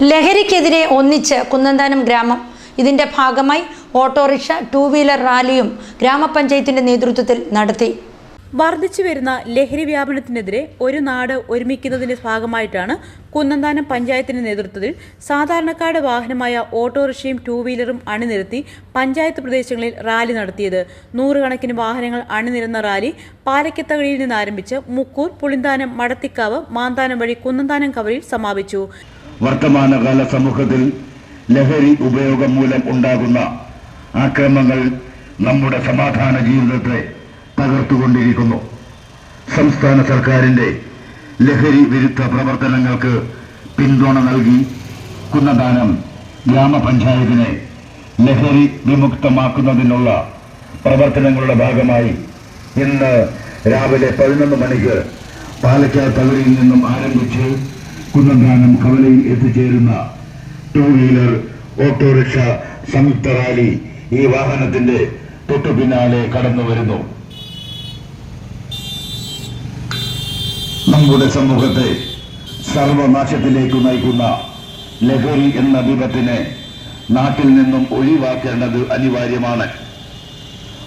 ലഹരിക്കെതിരെ ഒന്നിച്ച് കുന്നന്താനം ഗ്രാമം. ഇതിന്റെ ഭാഗമായി ഓട്ടോറിക്ഷ ടൂ വീലർ റാലിയും ഗ്രാമപഞ്ചായത്തിന്റെ നേതൃത്വത്തിൽ നടത്തി. വർദ്ധിച്ചു വരുന്ന ലഹരി വ്യാപനത്തിനെതിരെ ഒരു നാട് ഒരുമിക്കുന്നതിന്റെ ഭാഗമായിട്ടാണ് കുന്നന്താനം പഞ്ചായത്തിന്റെ നേതൃത്വത്തിൽ സാധാരണക്കാരുടെ വാഹനമായ ഓട്ടോറിക്ഷയും ടൂ വീലറും അണിനിരത്തി പഞ്ചായത്ത് പ്രദേശങ്ങളിൽ റാലി നടത്തിയത്. നൂറുകണക്കിന് വാഹനങ്ങൾ അണിനിരന്ന റാലി പാലക്കത്തകഴിയിൽ നിന്ന് ആരംഭിച്ച് മുക്കൂർ പുളിന്താനം മടത്തിക്കാവ് മാന്താനം വഴി കുന്നന്താനം കവറിൽ സമാപിച്ചു. വർത്തമാനകാല സമൂഹത്തിൽ ലഹരി ഉപയോഗം മൂലം ഉണ്ടാകുന്ന ആക്രമങ്ങൾ നമ്മുടെ സമാധാന ജീവിതത്തെ തകർത്തുകൊണ്ടിരിക്കുന്നു. സംസ്ഥാന സർക്കാരിന്റെ ലഹരി വിരുദ്ധ പ്രവർത്തനങ്ങൾക്ക് പിന്തുണ നൽകി കുന്നദാനം ഗ്രാമപഞ്ചായത്തിനെ ലഹരി വിമുക്തമാക്കുന്നതിനുള്ള പ്രവർത്തനങ്ങളുടെ ഭാഗമായി ഇന്ന് രാവിലെ പതിനൊന്ന് മണിക്ക് പാലക്കാട് തകഴിയിൽ നിന്നും ആരംഭിച്ച് കുന്നന്താനം കവലയിൽ എത്തിച്ചേരുന്ന ടൂ വീലർ ഓട്ടോറിക്ഷ സംയുക്ത റാലി ഈ വാഹനത്തിന്റെ തൊട്ടു പിന്നാലെ കടന്നു വരുന്നു. നമ്മുടെ സമൂഹത്തെ സർവനാശത്തിലേക്ക് നയിക്കുന്ന ലഹരി എന്ന വിപത്തിനെ നാട്ടിൽ നിന്നും ഒഴിവാക്കേണ്ടത് അനിവാര്യമാണ്.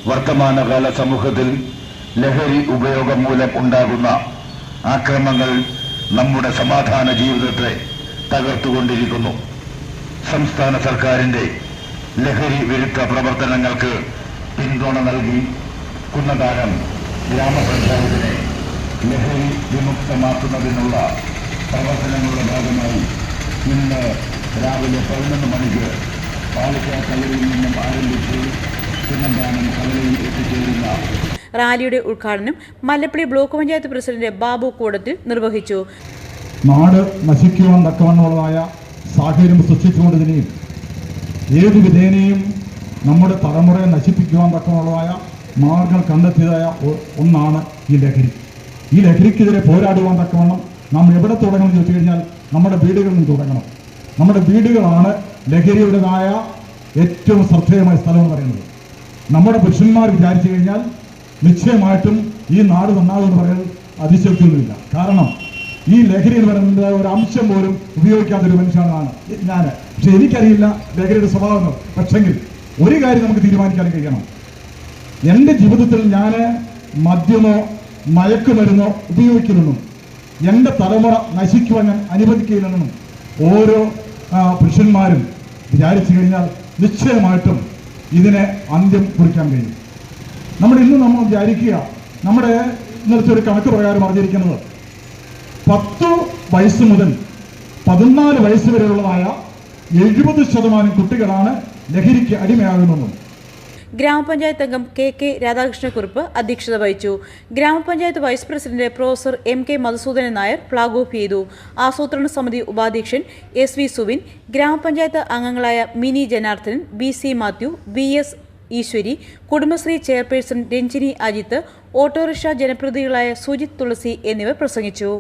വർത്തമാനകാല സമൂഹത്തിൽ ലഹരി ഉപയോഗം മൂലം ഉണ്ടാകുന്ന ആക്രമങ്ങൾ നമ്മുടെ സമാധാന ജീവിതത്തെ തകർത്തുകൊണ്ടിരിക്കുന്നു. സംസ്ഥാന സർക്കാരിന്റെ ലഹരി വിരുദ്ധ പ്രവർത്തനങ്ങൾക്ക് പിന്തുണ നൽകി കുന്നതാരം ഗ്രാമപഞ്ചായത്തിനെ ലഹരി വിമുക്തമാക്കുന്നതിനുള്ള പ്രവർത്തനങ്ങളുടെ ഭാഗമായി ഇന്ന് രാവിലെ പതിനൊന്ന് മണിക്ക് പാലക്കാട് കലയിൽ നിന്നും ആരംഭിച്ച് കുന്നന്താനം കലയിൽ എത്തിച്ചേരുന്ന റാലിയുടെ ഉദ്ഘാടനം മല്ലപ്പള്ളി ബ്ലോക്ക് പഞ്ചായത്ത് പ്രസിഡന്റ് ബാബു കൂടത്തിൽ നിർവഹിച്ചു. നാട് നശിക്കുവാൻ തക്കവണ്ണമുള്ളതായ സാഹചര്യം സൃഷ്ടിച്ചുകൊണ്ടതിനെയും ഏത് വിധേനയും നമ്മുടെ തലമുറയെ നശിപ്പിക്കുവാൻ തക്കമുള്ളതായ മാർഗം കണ്ടെത്തിയതായ ഒന്നാണ് ഈ ലഹരി. ഈ ലഹരിക്കെതിരെ പോരാടുവാൻ തക്കവണ്ണം നാം എവിടെ തുടങ്ങണം ചോദിച്ചു കഴിഞ്ഞാൽ നമ്മുടെ വീടുകളിൽ നിന്ന് തുടങ്ങണം. നമ്മുടെ വീടുകളാണ് ലഹരിയുടേതായ ഏറ്റവും ശ്രദ്ധേയമായ സ്ഥലം എന്ന് പറയുന്നത്. നമ്മുടെ പുരുഷന്മാർ വിചാരിച്ചു കഴിഞ്ഞാൽ നിശ്ചയമായിട്ടും ഈ നാട് നന്നാകുമെന്ന് പറയാൻ അതിശക്തിയൊന്നുമില്ല കാരണം ഈ ലഹരി എന്ന് പറയുന്നത് ഒരു അംശം പോലും ഉപയോഗിക്കാത്ത ഒരു മനുഷ്യനാണ് ഞാൻ പക്ഷെ എനിക്കറിയില്ല ലഹരിയുടെ സ്വഭാവങ്ങൾ. പക്ഷെങ്കിൽ ഒരു കാര്യം നമുക്ക് തീരുമാനിക്കാൻ കഴിയണം. എന്റെ ജീവിതത്തിൽ ഞാൻ മദ്യമോ മയക്കുമരുന്നോ ഉപയോഗിക്കുന്നെന്നും എന്റെ തലമുറ നശിക്കുവാൻ ഞാൻ അനുവദിക്കില്ലെന്നും ഓരോ പുരുഷന്മാരും വിചാരിച്ചു കഴിഞ്ഞാൽ നിശ്ചയമായിട്ടും ഇതിനെ അന്ത്യം കുറിക്കാൻ കഴിയും. നമ്മൾ ഇന്ന് നമ്മൾ വിചാരിക്കുക നമ്മുടെ ഇന്നലത്തെ ഒരു കണക്ക് പ്രകാരം അറിഞ്ഞിരിക്കുന്നത് പത്ത് വയസ്സ് മുതൽ പതിനാല് വയസ്സ് വരെയുള്ളതായ എഴുപത് ശതമാനം കുട്ടികളാണ് ലഹരിക്ക് അടിമയാകുന്നതും. ഗ്രാമപഞ്ചായത്ത് അംഗം കെ കെ രാധാകൃഷ്ണക്കുറുപ്പ് അധ്യക്ഷത വഹിച്ചു. ഗ്രാമപഞ്ചായത്ത് vice president professor M K Madhusoodanan Nair flag off ചെയ്തു. ആസൂത്രണ സമിതി ഉപാധ്യക്ഷൻ എസ് വി സുവിൻ ഗ്രാമപഞ്ചായത്ത് അംഗങ്ങളായ Mini Janardhanan B C Mathew V S Eswari Kudumbashree chairperson Ranjini Ajith autorickshaw ജനപ്രതിനിധികളായ Sujith തുളസി എന്നിവർ പ്രസംഗിച്ചു.